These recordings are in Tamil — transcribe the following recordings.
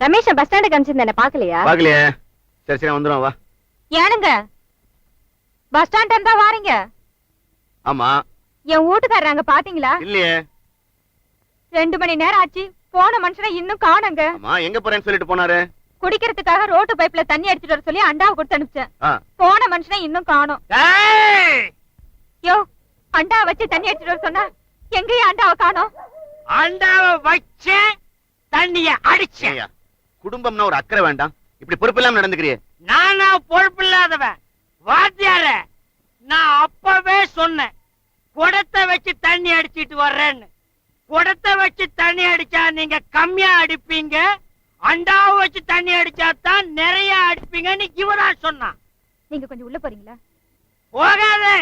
ரமேஷ் பஸ் ஸ்டாண்டுக்கு அனுப்பிச்சிருந்தேன். பாக்கலையா பாக்கலையே சரி சரி வந்துடும் வா. ஏனுங்க? பஸ் ஸ்டாண்ட் இருந்தா வாரீங்க. ஆமா. என் வீட்டுக்காரர் அங்க பாத்தீங்களா? இல்லையே. ரெண்டு மணி நேரம் ஆச்சு. போன மனுஷனை இன்னும் காணுங்க. ஆமா எங்க போறேன்னு சொல்லிட்டு போனாரு? குடிக்கிறதுக்காக ரோட்டு பைப்ல தண்ணி அடிச்சிட்டு வர சொல்லி அண்டாவை கொடுத்து அனுப்பிச்சேன். போன மனுஷனை இன்னும் காணோம். ஏய்! யோ அண்டா வச்சு தண்ணி அடிச்சிட்டு வர சொன்னா எங்கேயும் அண்டாவை காணோம். அண்டாவை வச்சேன் தண்ணிய அடிச்சேன். குடும்பம்னா ஒரு அக்கறை வேண்டாம். இப்படி பொறுப்பு இல்லாம நடந்துக்கிறியே. நானா பொறுப்பு இல்லாதவன் வாத்தியார நான் அப்பவே சொன்னேன். குடத்தை வச்சு தண்ணி அடிச்சிட்டு வர்றேன்னு. குடத்தை வச்சு தண்ணி அடிச்சா நீங்க கம்மியா அடிப்பீங்க. அண்டாவை வச்சு தண்ணி அடிச்சா தான் நிறைய அடிப்பீங்கன்னு இவதான் சொன்னான். நீங்க கொஞ்சம் உள்ள போறீங்களா? போகாதே.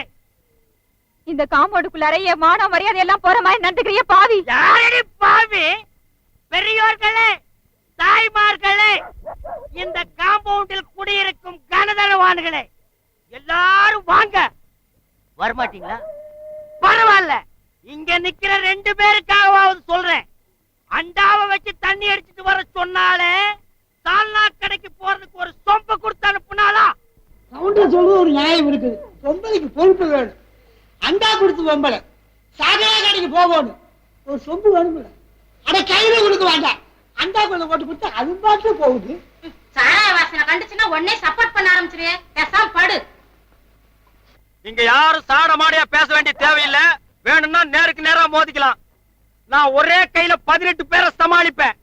இந்த காம்பவுண்டுக்குள்ளார என் மானம் மரியாதை எல்லாம் போற மாதிரி நடந்துக்கிறிய பாவி. யாரடி பாவி? பெரியோர்களே தாய்மார்களே இந்த காம்பவுண்டில் குடியிருக்கும் கனதனவான்களே எல்லாரும் வாங்க. வரமாட்டீங்களா? பரவாயில்ல. இங்க நிக்கிற ரெண்டு பேருக்காகவாவது சொல்றேன். அண்டாவை வச்சு தண்ணி அடிச்சிட்டு வர சொன்னாலே சால்னா கடைக்கு போறதுக்கு ஒரு சொம்ப கொடுத்து அனுப்புனாலா கவுண்டர் சொல்றது ஒரு நியாயம் இருக்குது. பொம்பளைக்கு பொறுப்பு வேணும். அண்டா கொடுத்து பொம்பளை சாகரா கடைக்கு போகணும். ஒரு சொம்பு வேணும்ல. அட கையில கொடுக்க வேண்டாம். அண்டா கொள்ள போட்டு கொடுத்தா அது பாட்டு போகுது. சாராய வாசனை கண்டுச்சுன்னா உடனே சப்போர்ட் பண்ண ஆரம்பிச்சிரு பேசாம படு. இங்க யாரும் சாட மாடியா பேச வேண்டிய தேவையில்லை. வேணும்னா நேருக்கு நேரா மோதிக்கலாம். நான் ஒரே கையில பதினெட்டு பேரை சமாளிப்பேன்.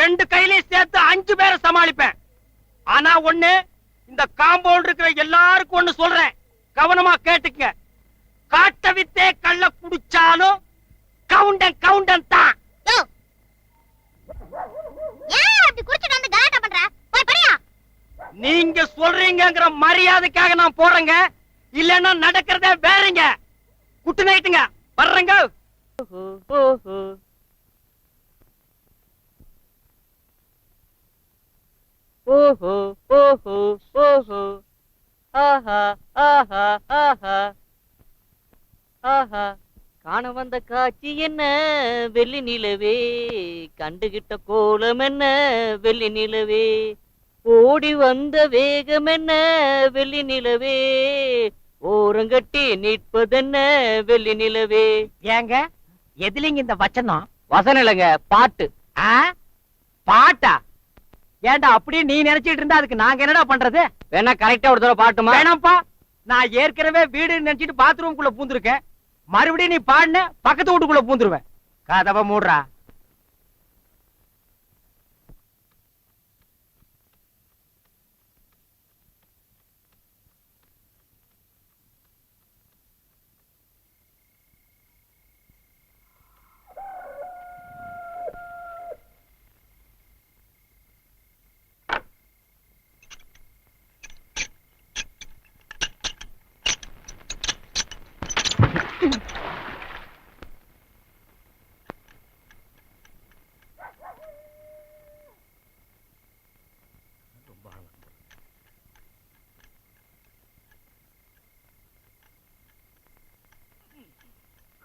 ரெண்டு கையிலயும் சேர்த்து அஞ்சு பேரை சமாளிப்பேன். ஆனா ஒண்ணு இந்த காம்பவுண்ட் இருக்கிற எல்லாருக்கும் ஒண்ணு சொல்றேன். கவனமா கேட்டுக்க காட்ட வித்தே கள்ள குடிச்சாலும் கவுண்டன் கவுண்டன் தான். ஏன் அப்படி குடிச்சிட்டு வந்து கலாட்டா பண்ற? போய் படியா. நீங்க சொல்றீங்கங்கிற மரியாதைக்காக நான் போறேங்க. இல்லன்னா நடக்கிறதே வேறங்க. குட்டு நைட்டுங்க. வர்றேங்க. ஓஹோ ஓஹோ. ஓஹோ ஆஹா ஆஹா ஆஹா. ஆஹா. காண வந்த காட்சி என்ன? வெள்ளி நிலவே கண்டுகிட்ட கோலம் என்ன? வெள்ளி நிலவே ஓடி வந்த வேகம் என்ன? வெள்ளி நிலவே ஓரங்கட்டி நிற்பதென்ன? வெள்ளி நிலவே. ஏங்க எதுலங்க இந்த வச்சனம்? வசனம் இல்லைங்க பாட்டு. பாட்டா? ஏன்டா அப்படியே நீ நினைச்சிட்டு இருந்தா அதுக்கு நாங்க என்னடா பண்றது? வேணா கரெக்டா ஒரு தடவை பாட்டுமா? வேணாம்ப்பா. நான் ஏற்கனவே வீடு நினைச்சிட்டு பாத்ரூம் குள்ள பூந்துருக்கேன். மறுபடியும் நீ பாடின பக்கத்து வீட்டுக்குள்ள பூந்துருவேன். கதவை மூடுறா.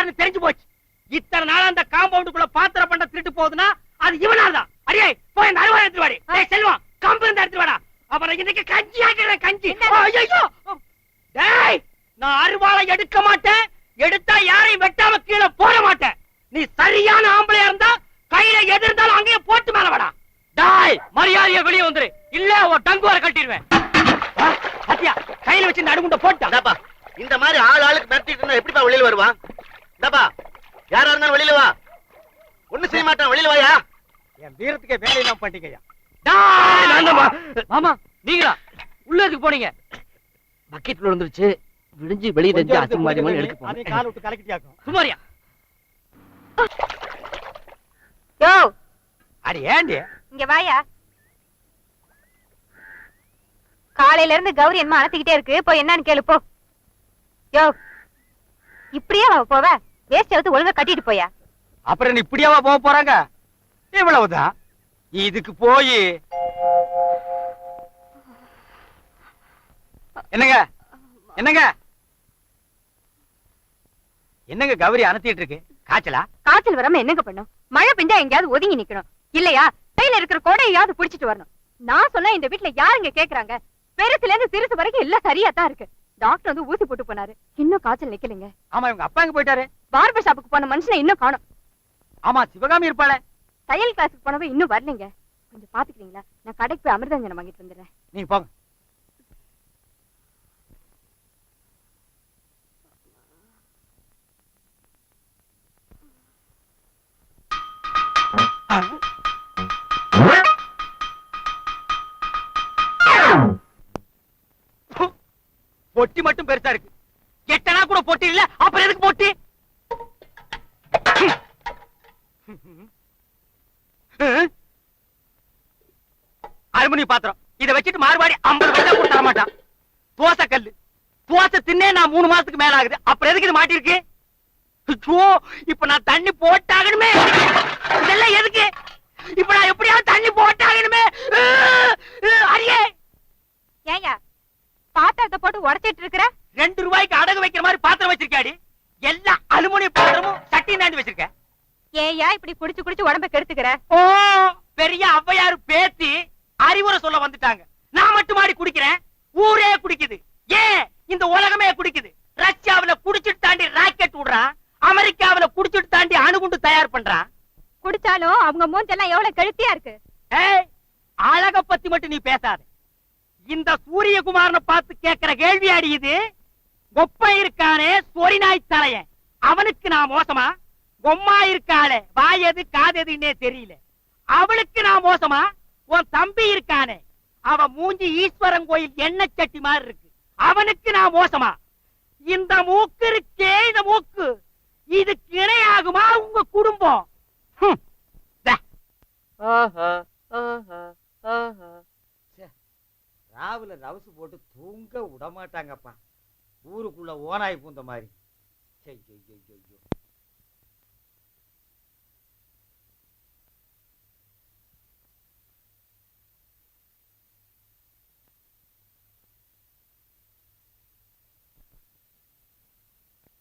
யாருன்னு தெரிஞ்சு போச்சு. இத்தனை நாள் அந்த காம்பவுண்டுக்குள்ள பாத்திர பண்ண திருட்டு போகுதுன்னா அது இவனால தான். அடியே போய் அந்த அருவாள் எடுத்து வாடி. டேய் செல்வம் கம்பு இருந்தா எடுத்து வாடா. அப்புறம் இன்னைக்கு கஞ்சி ஆக்கிறேன் கஞ்சி. ஐயோ டேய் நான் அருவாளை எடுக்க மாட்டேன். எடுத்தா யாரையும் வெட்டாம கீழே போட மாட்டேன். நீ சரியான ஆம்பளையா இருந்தா கையில எது இருந்தாலும் அங்கேயே போட்டு மேல வாடா. டாய் மரியாதையா வெளியே வந்துரு. இல்ல ஒரு டங்குவார கட்டிடுவேன் ஆ, பாத்தியா? கையில வச்சு இந்த அடுகுண்ட போட்டா. இந்த மாதிரி ஆள் ஆளுக்கு மிரட்டிட்டு இருந்தா எப்படிப்பா வெளியில வருவான்? இந்தாப்பா. யாரா இருந்தாலும் வெளியில வா. ஒண்ணு செய்ய மாட்டான். வெளியில வாயா. என் வீரத்துக்கே வேலையெல்லாம் பண்ணிட்டீங்கய்யா மாமா நீங்களா? உள்ள எதுக்கு போனீங்க? பக்கெட்ல விழுந்துருச்சு. விடிஞ்சு வெளியே தெரிஞ்சு அசிங்கமாதிரி எடுக்க போனேன். கால விட்டு கலக்கிட்டியாக்கும் சுமாரியா? யோ! அடி ஏண்டி? இங்க வாயா. காலையில இருந்து கௌரி என்ன அனத்திக்கிட்டே இருக்கு. போய் என்னன்னு கேளு போ. யோ இப்படியே போவ. வேஸ்ட் எடுத்து ஒழுங்கா கட்டிட்டு போயா? அப்புறம் நீ இப்படியாவா போக போறாங்க? இவ்வளவுதான். இதுக்கு போய். என்னங்க? என்னங்க? என்னங்க கௌரி அனுத்திட்டு இருக்கு? காய்ச்சலா? காய்ச்சல் வராம என்னங்க பண்ணும்? மழை பெஞ்சா எங்கேயாவது ஒதுங்கி நிக்கணும். இல்லையா? கையில இருக்கிற கொடையாவது புடிச்சிட்டு வரணும். நான் சொன்னா இந்த வீட்ல யாருங்க கேக்குறாங்க? பெருசுல இருந்து சிறுசு வரைக்கும் எல்லாம் சரியா தான் இருக்கு. டாக்டர் வந்து ஊசி போட்டு போனாரு. இன்னும் காய்ச்சல் நிக்கலைங்க. ஆமா இவங்க அப்பா எங்க போயிட்டாரு பார்பர் ஷாப்புக்கு போன மனுஷனை இன்னும் காணோம். ஆமா சிவகாமி இருப்பாளே. தையல் கிளாஸுக்கு போனவ இன்னும் வரலைங்க. கொஞ்சம் பாத்துக்கிறீங்களா? நான் கடைக்கு போய் அமிர்தஞ்சனம் வாங்கிட்டு வந்துடுறேன். நீங்க போங்க. பொட்டி மட்டும் பெருசா இருக்கு. எட்டனா கூட பொட்டி இல்ல அப்புறம் எதுக்கு பொட்டி? அலுமினி பாத்திரம். இதை வச்சுட்டு மாறுபாடி ஐம்பது பைசா கூட தர மாட்டான். தோசை கல்லு. தோசை தின்னே நான் மூணு மாசத்துக்கு மேல ஆகுது. அப்புறம் எதுக்கு இது மாட்டிருக்கு இப்ப நான் தண்ணி போட்டாகணுமே. இதெல்லாம் எதுக்கு? இப்ப நான் எப்படியாவது தண்ணி போட்டாகணுமே. அஹ், ஏங்க பாத்திரத்தை போட்டு உடைச்சிட்டு இருக்கிற? ரெண்டு ரூபாய்க்கு அடகு வைக்கிற மாதிரி பாத்திரம் வச்சிருக்காடி எல்லா அலுமினிய பாத்திரமும் சட்டி நாண்டி வச்சிருக்க. ஏயா இப்படி குடிச்சு குடிச்சு உடம்ப கெடுத்துக்கிற? ஓ பெரிய ஔவையாரு பேத்தி அறிவுரை சொல்ல வந்துட்டாங்க. நான் மட்டும் மாடி குடிக்கிறேன். ஊரே குடிக்குது. ஏன்? இந்த உலகமே குடிக்குது. ரஷ்யாவுல குடிச்சிட்டு தாண்டி ராக்கெட் விடுறான் அமெரிக்காவுல குடிச்சிட்டு தாண்டி அணுகுண்டு தயார் பண்றான் குடிச்சாலும் அவங்க மூஞ்செல்லாம் எவ்வளவு கெழுத்தியா இருக்கு? ஏய் அழக பத்தி மட்டும் நீ பேசாத. இந்த சூரியகுமாரனை பார்த்து கேட்கிற கேள்வி அடியுது கொப்பை இருக்கானே சொரிநாய் தலைய. அவனுக்கு நான் மோசமா? பொம்மா இருக்காளே வாயது காதெதுன்னே தெரியல. அவளுக்கு நான் மோசமா? உன் தம்பி இருக்கானே. அவ மூஞ்சி ஈஸ்வரன் கோயில் எண்ணெய் சட்டி மாதிரி இருக்கு. அவனுக்கு நான் மோசமா? இந்த மூக்கு இருக்கே இந்த மூக்கு. இதுக்கு இணையாகுமா உங்க குடும்பம்? ஹம். ஆஹா ஆஹா ஆஹா. ராவுல ரவுசு போட்டு தூங்க விட மாட்டாங்கப்பா ஊருக்குள்ள ஓனாய் பூந்த மாதிரி. ஐயோ.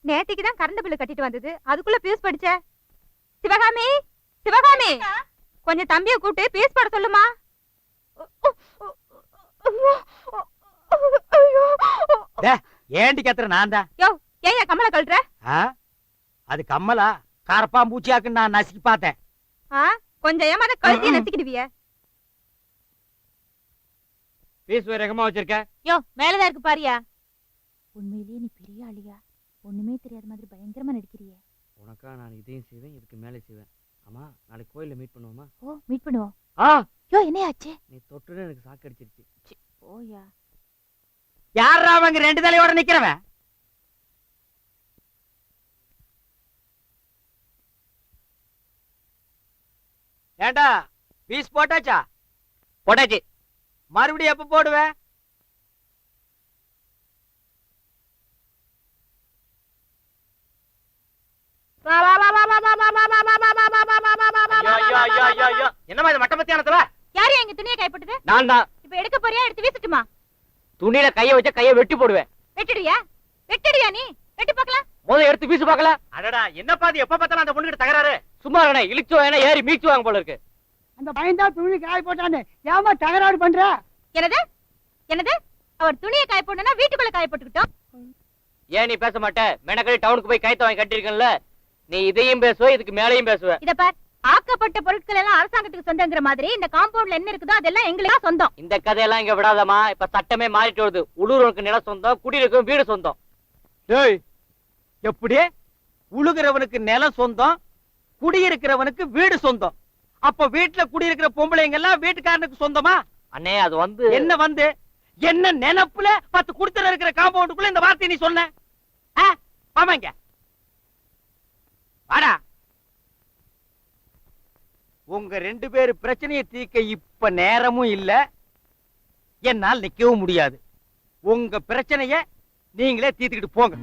நேத்திக்கு தான் கரண்ட் பில்லு கட்டிட்டு வந்தது. அதுக்குள்ள பீஸ் படிச்ச? சிவகாமி சிவகாமி! கொஞ்சம் தம்பிய கூப்பிட்டு பீஸ் போட சொல்லுமா? ஏண்டி கத்துற நான் தான். யோ ஏயா கமல கழட்டுற? அது கம்மலா? கரப்பாம்பூச்சியாக்குன்னு நான் நசுக்கி பார்த்தேன்? கொஞ்சம் ஏமாத கழுத்தி நச்சுக்கிடுவிய பீஸ் வேகமா வச்சிருக்க? யோ மேலதான் இருக்கு பாரியா. உண்மையிலேயே நீ பெரிய ஆளியா? ஒண்ணுமே தெரியாத மாதிரி பயங்கரமா நடிக்கிறியே. உனக்கா நான் இதையும் செய்வேன் இதுக்கு மேலே செய்வேன். ஆமா நாளைக்கு கோயில்ல மீட் பண்ணுவோமா? ஓ மீட் பண்ணுவோம். ஆ யோ என்னையாச்சு நீ தொட்டுன்னு எனக்கு சாக்கு அடிச்சிருச்சு ஓயா யாரா அவங்க ரெண்டு தலையோட நிக்கிறவன் ஏண்டா பீஸ் போட்டாச்சா போட்டாச்சு மறுபடியும் எப்ப போடுவ என்னமா இது மட்ட கைப்பட்டது? நான் தான் இப்ப எடுக்க போறியா? எடுத்து வீசட்டுமா? துணியில கைய வச்சா கைய வெட்டி போடுவேன். வெட்டிடுவியா? வெட்டிடுவியா நீ? வெட்டி பார்க்கலாம். முத எடுத்து வீசு பார்க்கல அடடா என்னப்பா இது எப்ப பார்த்தாலும் அந்த பொண்ணுகிட்ட தகராறு? சும்மா இருக்கணே இழுச்சு வாங்கினா ஏறி மீச்சு வாங்க போல இருக்கு. அந்த பையன் தான் துணி காய போட்டான்னு ஏமா தகராறு பண்ற? என்னது? என்னது? அவர் துணியை காய போடணும்னா வீட்டுக்குள்ள காய போட்டுக்கிட்டோம். ஏன் நீ பேச மாட்ட? மெனக்கடி டவுனுக்கு போய் கைத்த வாங்கி கட்டிருக்கல நீ இதையும் பேசுவ இதுக்கு மேலையும் பேசுவ. இத பார். ஆக்கப்பட்ட பொருட்கள் எல்லாம் அரசாங்கத்துக்கு சொந்தங்கிற மாதிரி இந்த காம்பவுண்ட்ல என்ன இருக்குதோ அதெல்லாம் எங்களுக்கு சொந்தம். இந்த கதையெல்லாம் இங்க விடாதமா இப்ப சட்டமே மாறிட்டு வருது. உள்ளூருக்கு நிலம் சொந்தம் குடியிருக்கும் வீடு சொந்தம். ஏய் எப்படி? உழுகிறவனுக்கு நிலம் சொந்தம் குடியிருக்கிறவனுக்கு வீடு சொந்தம். அப்ப வீட்டுல குடியிருக்கிற பொம்பளைங்க எல்லாம் வீட்டுக்காரனுக்கு சொந்தமா? அண்ணே அது வந்து என்ன வந்து? என்ன நினைப்புல பத்து குடுத்தல இருக்கிற காம்பவுண்டுக்குள்ள இந்த வார்த்தையை நீ சொன்ன? ஆ? ஆமாங்க வாடா. உங்க ரெண்டு பேரு பிரச்சனையை தீர்க்க இப்ப நேரமும் இல்ல. என்னால் நிக்கவும் முடியாது. உங்க பிரச்சனைய நீங்களே தீர்த்துக்கிட்டு போங்க.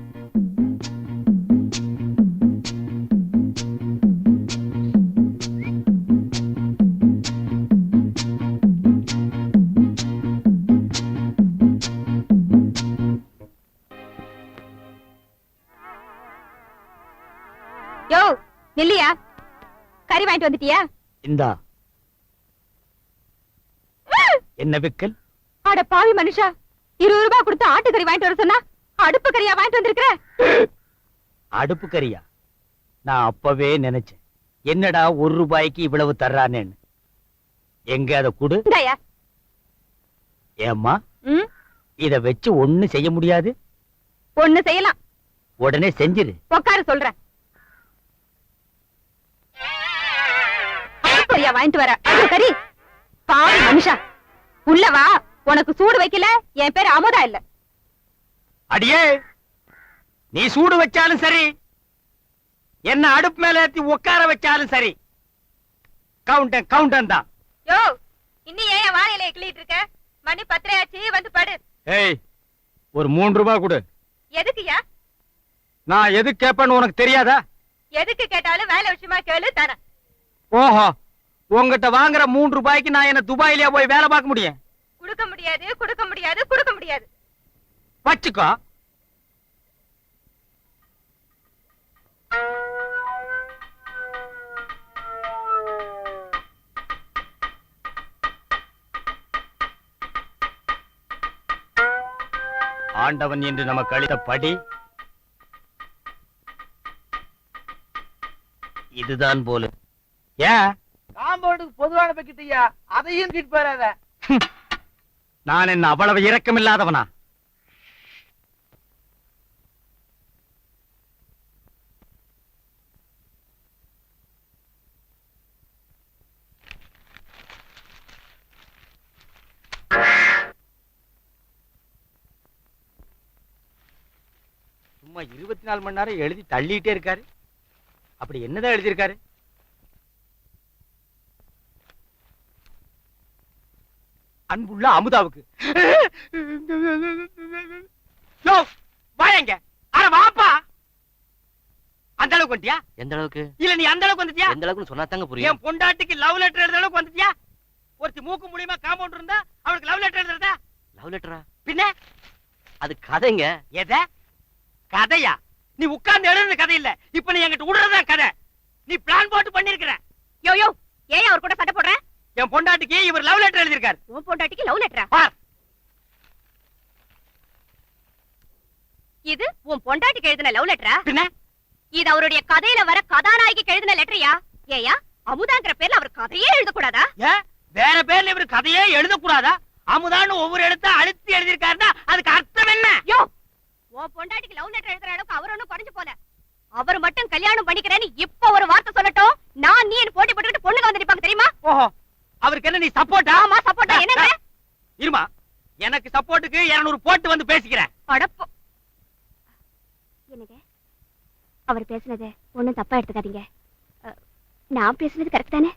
யோ நில்லியா? கறி வாங்கிட்டு வந்துட்டியா? இந்தா. என்ன விக்கல்? அட பாவி மனுஷா இருபது ரூபாய் கொடுத்து ஆட்டுக்கறி வாங்கிட்டு வர சொன்னா அடுப்பு கறியா வாங்கிட்டு வந்திருக்கிற? அடுப்பு கறியா? நான் அப்பவே நினைச்சேன். என்னடா ஒரு ரூபாய்க்கு இவ்வளவு தர்றானேன்னு. எங்க அத குடு. இந்தாயா. ஏம்மா? ம்? இத வச்சு ஒண்ணு செய்ய முடியாது. ஒண்ணு செய்யலாம். உடனே செஞ்சிரு. உட்கார சொல்றேன். கறியா வாங்கிட்டு வர. கறி பாவி மனுஷா. உள்ள வா. உனக்கு சூடு வைக்கல. என் பேர் அமுதா இல்ல. அடியே நீ சூடு வச்சாலும் சரி என்ன அடுப்பு மேல ஏத்தி உட்கார வச்சாலும் சரி கவுண்டன் கவுண்டன் தான். யோ இன்னும் ஏன் வாழையில கிளிட்டு இருக்க? மணி பத்திரையாச்சு வந்து படு. ஏய் ஒரு மூணு ரூபாய் கொடு. எதுக்குயா நான் எது கேட்பேன்னு உனக்கு தெரியாதா? எதுக்கு கேட்டாலும் வேலை விஷயமா கேளு தரேன் ஓஹோ உங்ககிட்ட வாங்குற மூணு ரூபாய்க்கு நான் என்ன துபாயிலேயே போய் வேலை பார்க்க முடியும்? கொடுக்க முடியாது கொடுக்க முடியாது கொடுக்க முடியாது. வச்சுக்கோ. ஆண்டவன் என்று நமக்கு அளித்த படி இதுதான் போல. ஏன்? காம்பவுண்டுக்கு பொதுவான பக்கிட்டியா அதையும் கிட் போறாத. நான் என்ன அவ்வளவு இரக்கமில்லாதவனா? சும்மா இருபத்தி நாலு மணி நேரம் எழுதி தள்ளிட்டே இருக்காரு. அப்படி என்னதான் எழுதியிருக்காரு? அன்புள்ள அமுதாவுக்கு. வாயேங்க. அட வாப்பா. அந்த அளவுக்கு வந்துட்டியா? எந்த அளவுக்கு? இல்ல நீ அந்த அளவுக்கு வந்துட்டியா? எந்த அளவுக்கு சொன்னா தாங்க புரியும். என் பொண்டாட்டிக்கு லவ் லெட்டர் எழுதுற அளவுக்கு வந்துட்டியா? ஒருத்தி மூக்கு மூலியமா காம்பவுண்ட் இருந்தா அவளுக்கு லவ் லெட்டர் எழுதுறதா? லவ் லெட்டரா பின்ன? அது கதைங்க. எத? கதையா? நீ உட்கார்ந்து எழுதுற கதை இல்ல. இப்ப நீ என்கிட்ட விடுறதா கதை. நீ பிளான் போட்டு பண்ணிருக்கிற. யோ யோ. ஏன் அவர் கூட சண்டை போடுற? என் பொண்டாட்டிக்கு இவர் லவ் லெட்டர் எழுதியிருக்காரு. உன் பொண்டாட்டிக்கு லவ் லெட்டரா பார் இது உன் பொண்டாட்டிக்கு எழுதின லவ் லெட்டரா பின்ன? இது அவருடைய கதையில வர கதாநாயகிக்கு எழுதின லெட்டரியா ஏயா அமுதாங்கிற பேர்ல அவர் கதையே எழுதக்கூடாதா? ஏன் வேற பேர்ல இவர் கதையே எழுதக்கூடாதா? அமுதான்னு ஒவ்வொரு எழுத்தா அழுத்தி எழுதியிருக்காருன்னா அதுக்கு அர்த்தம் என்ன? யோ உன் பொண்டாட்டிக்கு லவ் லெட்டர் எழுதுற அளவுக்கு அவர் ஒண்ணும் குறைஞ்சு போல அவர் மட்டும் கல்யாணம் பண்ணிக்கிறேன்னு இப்ப ஒரு வார்த்தை சொல்லட்டும். நான் நீ போட்டி போட்டுக்கிட்டு பொண்ணுங்க வந்து நிப்பாங்க தெரியுமா? ஓஹோ. அவருக்கு என்ன நீ சப்போர்ட் ஆமா சப்போர்ட் என்னங்க? இருமா எனக்கு சப்போர்ட்டுக்கு 200 போட்டு வந்து பேசிக்கிறேன். அடப்பு. என்னங்க? அவர் பேசினது ஒண்ணும் தப்பா எடுத்துக்காதீங்க. நான் பேசினது கரெக்ட் தானே?